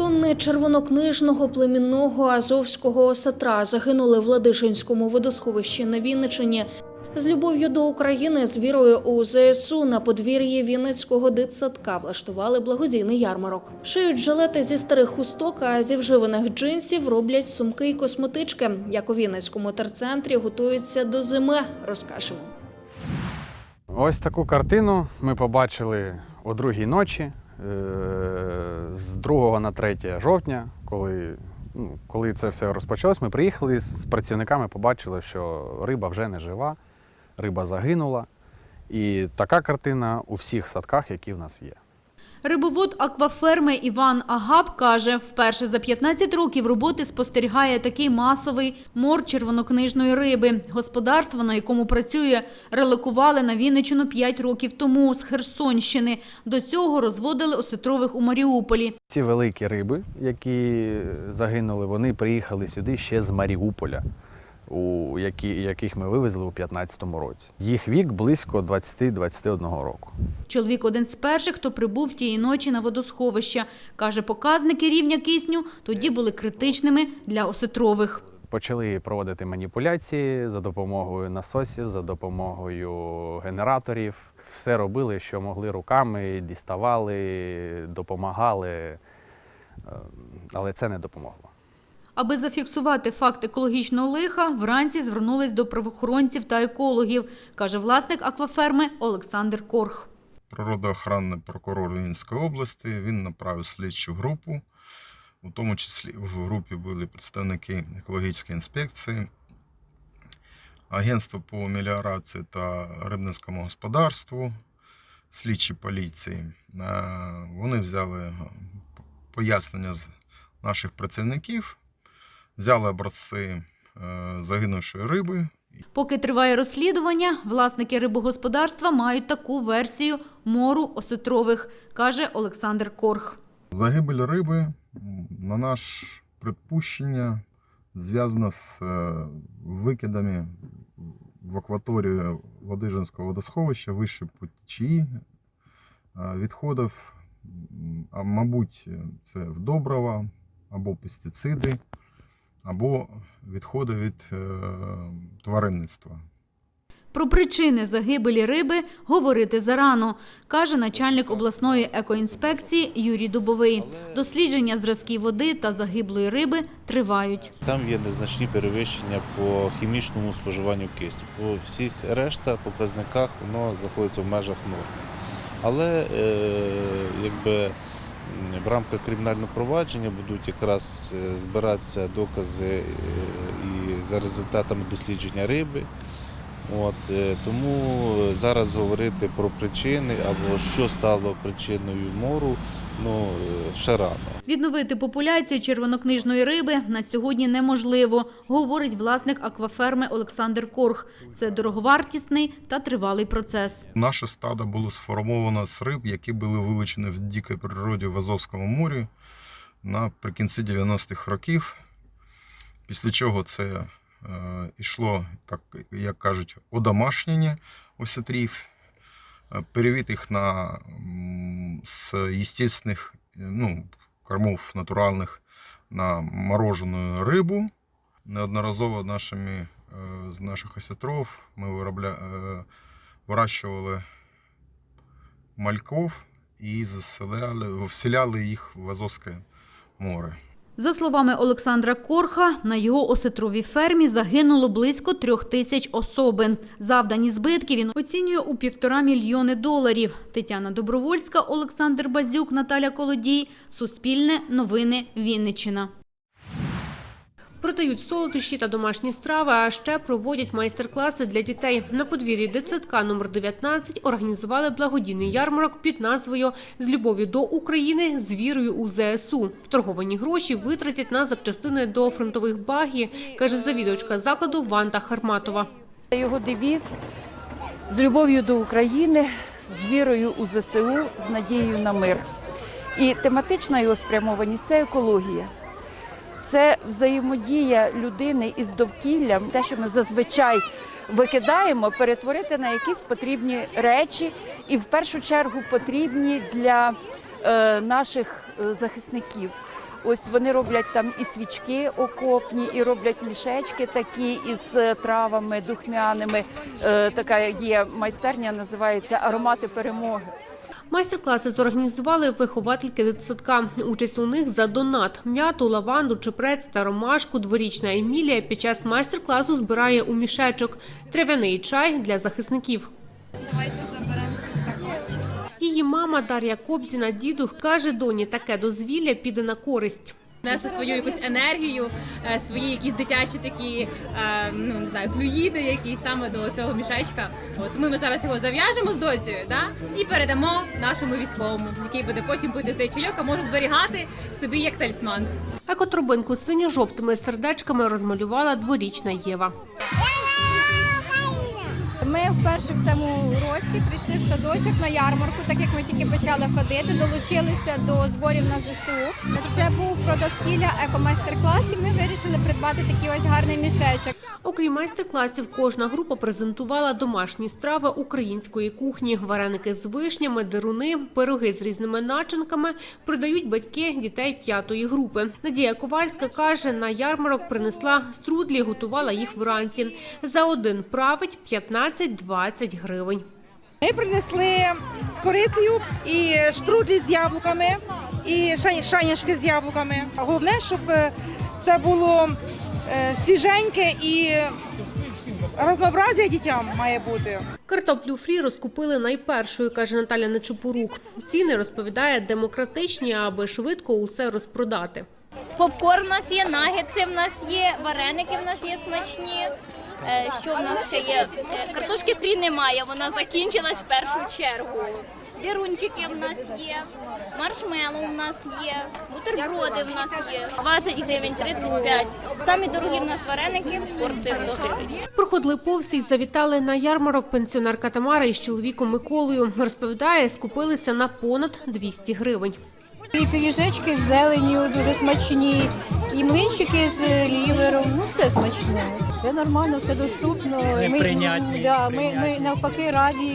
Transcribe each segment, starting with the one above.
Тонни червонокнижного племінного азовського осетра загинули в Ладишинському водосховищі на Вінничині. З любов'ю до України з вірою у ЗСУ на подвір'ї Вінницького дитсадка влаштували благодійний ярмарок. Шиють жилети зі старих хусток, а зі вживаних джинсів роблять сумки й косметички. Як у Вінницькому терцентрі готуються до зими, розкажемо. Ось таку картину ми побачили о другій ночі з 2 на 3 жовтня, коли, ну, коли це все розпочалось, ми приїхали з працівниками, побачили, що риба вже не жива, риба загинула. І така картина у всіх садках, які в нас є. Рибовод акваферми Іван Агап каже, вперше за 15 років роботи спостерігає такий масовий мор червонокнижної риби. Господарство, на якому працює, релокували на Вінничину 5 років тому з Херсонщини. До цього розводили осетрових у Маріуполі. Ці великі риби, які загинули, вони приїхали сюди ще з Маріуполя, у які, яких ми вивезли у 2015 році. Їх вік близько 20-21 року. Чоловік один з перших, хто прибув тієї ночі на водосховище. Каже, показники рівня кисню тоді були критичними для осетрових. Почали проводити маніпуляції за допомогою насосів, за допомогою генераторів. Все робили, що могли руками, діставали, допомагали, е, але це не допомогло. Аби зафіксувати факт екологічного лиха, вранці звернулись до правоохоронців та екологів, каже власник акваферми Олександр Корх. природоохоронний прокурор Вінницької області. Він направив слідчу групу. У тому числі в групі були представники екологічної інспекції, Агентство по меліорації та рибницькому господарству, слідчі поліції. Е, Вони взяли пояснення з наших працівників, взяли образці е, загинувшої риби. Поки триває розслідування, власники рибогосподарства мають таку версію мору осетрових, каже Олександр Корх. Загибель риби, на наш припущення, зв'язана з е, викидами в акваторію Ладижинського водосховища вище по течії е, відходів, а мабуть, це добрива або пестициди, або відходи від е, тваринництва. Про причини загибелі риби говорити зарано, каже начальник обласної екоінспекції Юрій Дубовий. Дослідження зразків води та загиблої риби тривають. Там є незначні перевищення по хімічному споживанню кисню. По всіх решта показниках воно знаходиться в межах норми. Але е, якби в рамках кримінального провадження будуть якраз е, збиратися докази е, і за результатами дослідження риби. От, е, тому зараз говорити про причини або що стало причиною мору, ну е, ще рано. Відновити популяцію червонокнижної риби на сьогодні неможливо, говорить власник акваферми Олександр Корх. Це дороговартісний та тривалий процес. Наше стадо було сформовано з риб, які були вилучені в дикій природі в Азовському морі наприкінці 90-х років. Після чого це йшло, так як кажуть, одомашнення осетрів, е, перевід їх на з естественних ну, кормов натуральних на морожену рибу. Неодноразово нашими, е, з наших осетров ми виробля, е, вирощували мальков і заселяли, вселяли їх в Азовське море. За словами Олександра Корха, на його осетровій фермі загинуло близько трьох тисяч особин. Завдані збитки він оцінює у півтора мільйони доларів. Тетяна Добровольська, Олександр Базюк, Наталя Колодій. Суспільне новини Вінниччина. Продають солодощі та домашні страви, а ще проводять майстер-класи для дітей. На подвір'ї дитсадка номер 19 організували благодійний ярмарок під назвою «З любов'ю до України, з вірою у ЗСУ». Вторговані гроші витратять на запчастини до фронтових багі, каже завідувачка закладу Ванта Харматова. Його девіз з любов'ю до України, з вірою у ЗСУ, з надією на мир. І тематична його спрямованість це екологія. Це взаємодія людини із довкіллям, те, що ми зазвичай викидаємо, перетворити на якісь потрібні речі, і в першу чергу потрібні для е, наших е, захисників. Ось вони роблять там і свічки окопні, і роблять мішечки такі із е, травами духмяними. Така є майстерня, називається Аромати перемоги. Майстер-класи зорганізували виховательки дитсадка. Участь у них за донат. М'яту, лаванду, чепрець та ромашку дворічна Емілія під час майстер-класу збирає у мішечок трав'яний чай для захисників. Її мама Дар'я Кобзіна дідух каже, доні таке дозвілля піде на користь. Нести свою якусь енергію, е, свої якісь дитячі такі, е, ну не знаю, флюїди, які саме до цього мішечка. От ми, ми зараз його зав'яжемо з доцею, да? і передамо нашому військовому, який буде потім буде цей чайок, а може зберігати собі як талісман. Екотрубинку з синьо-жовтими сердечками розмалювала дворічна Єва. Вперше в цьому році прийшли в садочок на ярмарку, так як ми тільки почали ходити, долучилися до зборів на ЗСУ. Це був про довкілля екомайстер-клас, і ми вирішили придбати такий ось гарний мішечок. Окрім майстер-класів, кожна група презентувала домашні страви української кухні. Вареники з вишнями, деруни, пироги з різними начинками продають батьки дітей п'ятої групи. Надія Ковальська каже, на ярмарок принесла струдлі, готувала їх вранці. За один править 15-20 гривень. Ми принесли з корицею і штрудлі з яблуками, і шаняшки з яблуками. А Головне, щоб е, це було е, свіженьке і разнообразія дітям має бути. Картоплю фрі розкупили найпершою, каже Наталя Нечепорук. Ціни розповідає демократичні, аби швидко усе розпродати. Попкорн у нас є, нагетси в нас є, вареники в нас є смачні. Е, Що в нас ще є? Е, Картошки фрі немає, вона закінчилась в першу чергу. Дирунчики в нас є, маршмеллоу в нас є, бутерброди в нас є. 20 гривень, 35. Самі дорогі в нас вареники, порція 100 гривень. Проходили повз і завітали на ярмарок пенсіонерка Тамара із чоловіком Миколою. Розповідає, скупилися на понад 200 гривень. І пиріжечки з зеленню дуже смачні, і млинчики з лівером. Ну все смачне. Все нормально, все доступно. Ми, да, ми, ми навпаки раді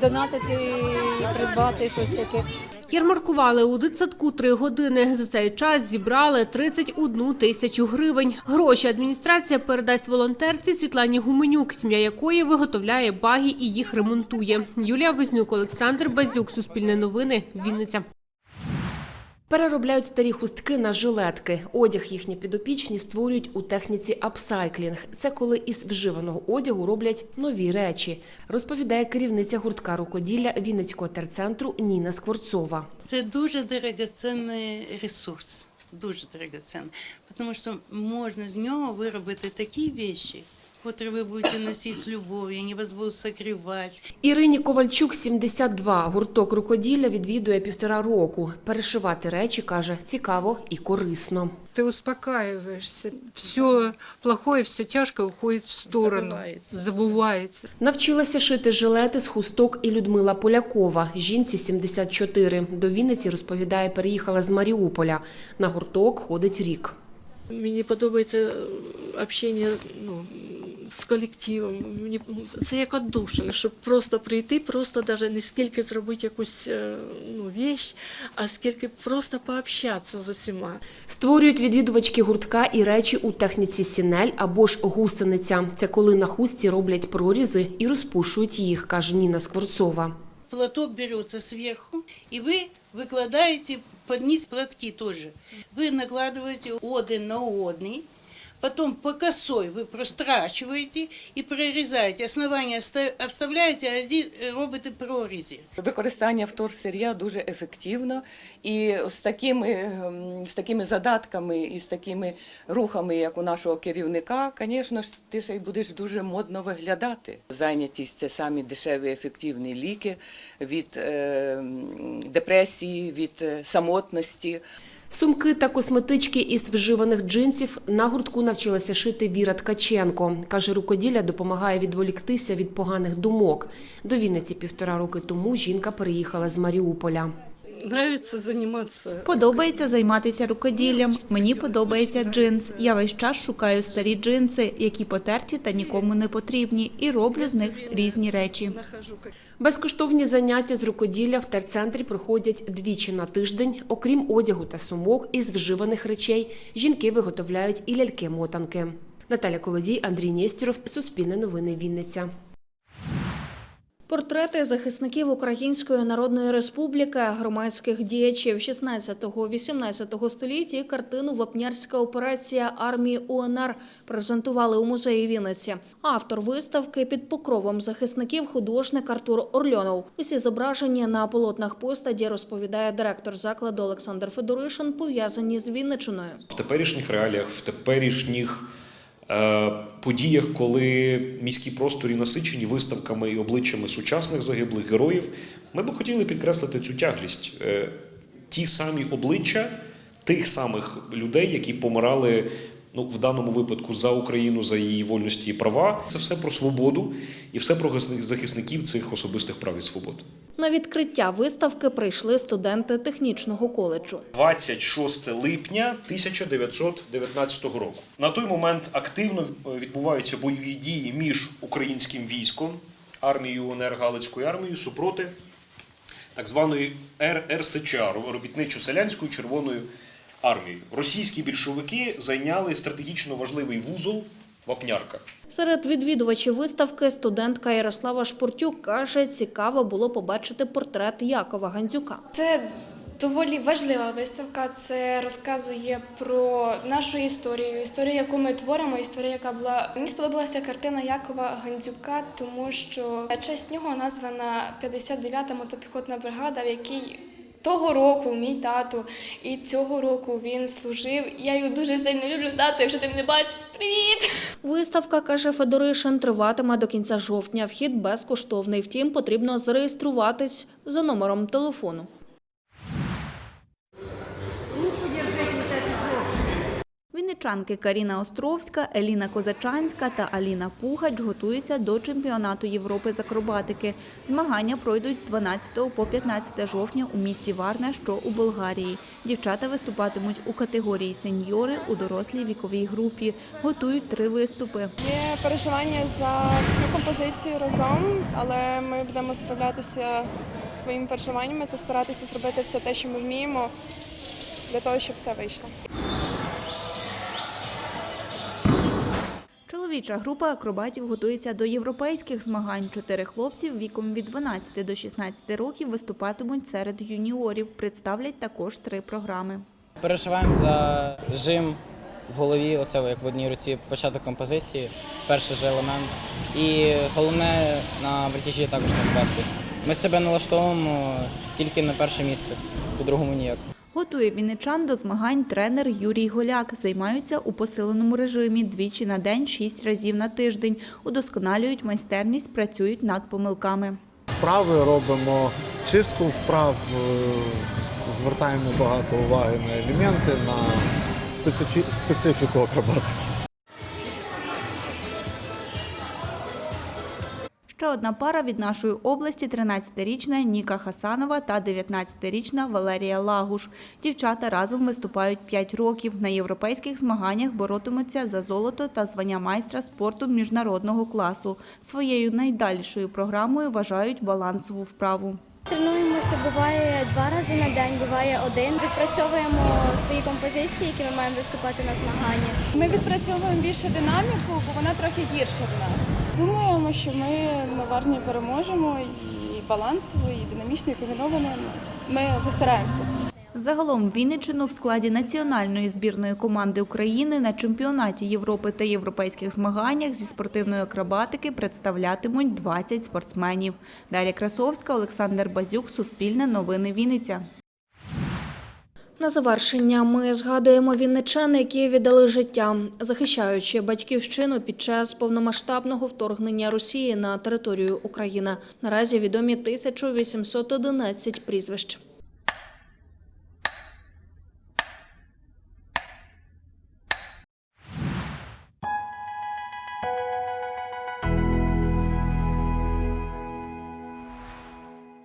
донатити і придбати щось таке. Ярмаркували у дитсадку три години. За цей час зібрали 31 тисячу гривень. Гроші адміністрація передасть волонтерці Світлані Гуменюк, сім'я якої виготовляє баги і їх ремонтує. Юлія Вознюк, Олександр Базюк, Суспільне новини, Вінниця. Переробляють старі хустки на жилетки. Одяг їхні підопічні створюють у техніці апсайклінг. Це коли із вживаного одягу роблять нові речі, розповідає керівниця гуртка рукоділля Вінницького терцентру Ніна Скворцова. Це дуже дорогоцінний ресурс, дуже дорогоцінний, тому що можна з нього виробити такі речі, які ви будете носити з любов'ю, вони вас будуть согрівати. Ірині Ковальчук 72. Гурток рукоділля відвідує півтора року. Перешивати речі каже цікаво і корисно. Ти успокаиваешься. Все плохое, все тяжко уходить в сторону. Забувається. Навчилася шити жилети з хусток і Людмила Полякова. Жінці 74. До Вінниці розповідає, переїхала з Маріуполя. На гурток ходить рік. Мені подобається общення ну, з колективом. Мені це як отдушина, щоб просто прийти, просто навіть не скільки зробити якусь е, ну, вещь, а скільки просто пообщатися з усіма. Створюють відвідувачки гуртка і речі у техніці сінель або ж гусениця. Це коли на хустці роблять прорізи і розпушують їх, каже Ніна Скворцова. Платок берется сверху, и вы выкладаете под низ платки тоже. Вы накладываете один на одный, потом по косой вы прострачиваете и прорезаете. Основание вста- обставляете, а здесь робите прорези. Використання вторсир'я дуже ефективно, і з такими, ем, з такими задатками і з такими рухами, як у нашого керівника, звісно ж, ти ще й будеш дуже модно виглядати. Зайнятість це самі дешеві ефективні ліки від е, депресії, від е, самотності. Сумки та косметички із вживаних джинсів на гуртку навчилася шити Віра Ткаченко. Каже, рукоділля допомагає відволіктися від поганих думок. До Вінниці півтора роки тому жінка переїхала з Маріуполя. Нравится заниматься. Подобається займатися рукоділлям. Мені подобається джинс. Я весь час шукаю старі джинси, які потерті та нікому не потрібні, і роблю з них різні речі. Безкоштовні заняття з рукоділля в терцентрі проходять двічі на тиждень. Окрім одягу та сумок із вживаних речей, жінки виготовляють і ляльки-мотанки. Наталя Колодій, Андрій Нєстюров, Суспільне новини Вінниця. Портрети захисників Української Народної Республіки, громадських діячів 16-18 століття і картину Вапнярська операція армії УНР презентували у музеї Вінниці. Автор виставки під покровом захисників художник Артур Орльонов. Усі зображення на полотнах постаді розповідає директор закладу Олександр Федоришин, пов'язані з Вінничиною. в теперішніх реаліях, в теперішніх подіях, коли міські просторі насичені виставками і обличчями сучасних загиблих героїв, ми би хотіли підкреслити цю тяглість. Е, ті самі обличчя тих самих людей, які помирали. Ну, в даному випадку за Україну, за її вольності і права, це все про свободу і все про захисників цих особистих прав і свобод. На відкриття виставки прийшли студенти технічного коледжу. 26 липня 1919 року. На той момент активно відбуваються бойові дії між українським військом, армією УНР Галицькою армією супроти так званої РРСЧ, робітничо-селянською червоною армією. Російські більшовики зайняли стратегічно важливий вузол Вапнярка. Серед відвідувачів виставки студентка Ярослава Шпортюк каже, цікаво було побачити портрет Якова Гандзюка. Це доволі важлива виставка. Це розказує про нашу історію, історію, яку ми творимо, історію, яка була. Мені сподобалася картина Якова Гандзюка, тому що на честь нього названа 59-та мотопіхотна бригада, в якій того року мій тато і цього року він служив. Я його дуже сильно люблю, тато, якщо ти мене бачиш. Привіт! Виставка, каже Федоришин, триватиме до кінця жовтня. Вхід безкоштовний. Втім, потрібно зареєструватись за номером телефону. Вінничанки Каріна Островська, Еліна Козачанська та Аліна Пугач готуються до чемпіонату Європи з акробатики. Змагання пройдуть з 12 по 15 жовтня у місті Варна, що у Болгарії. Дівчата виступатимуть у категорії сеньори у дорослій віковій групі. Готують три виступи. Є переживання за всю композицію разом, але ми будемо справлятися з своїми переживаннями та старатися зробити все те, що ми вміємо, для того, щоб все вийшло. Чоловіча група акробатів готується до європейських змагань. Чотири хлопців віком від 12 до 16 років виступатимуть серед юніорів. Представлять також три програми. Переживаємо за жим в голові, оце як в одній руці початок композиції, перший же елемент. І головне на вертіжі також не впасти. Ми себе налаштовуємо тільки на перше місце, по-другому ніяк. Готує вінничан до змагань тренер Юрій Голяк. Займаються у посиленому режимі двічі на день, шість разів на тиждень. Удосконалюють майстерність, працюють над помилками. Вправи робимо чистку вправ, е, звертаємо багато уваги на елементи, на специфі- специфіку акробатики. Ще одна пара від нашої області – 13-річна Ніка Хасанова та 19-річна Валерія Лагуш. Дівчата разом виступають 5 років. На європейських змаганнях боротимуться за золото та звання майстра спорту міжнародного класу. Своєю найдальшою програмою вважають балансову вправу. Тренуємося буває два рази на день, буває один. Відпрацьовуємо свої композиції, які ми маємо виступати на змаганнях. Ми відпрацьовуємо більше динаміку, бо вона трохи гірша в нас. Думаємо, що ми на Варні переможемо і балансово, і динамічно, і комбіновано. Ми постараємося. Загалом Вінниччину в складі національної збірної команди України на чемпіонаті Європи та європейських змаганнях зі спортивної акробатики представлятимуть 20 спортсменів. Дар'я Красовська, Олександр Базюк, Суспільне новини Вінниця. На завершення ми згадуємо вінничан, які віддали життя, захищаючи батьківщину під час повномасштабного вторгнення Росії на територію України. Наразі відомі 1811 прізвищ.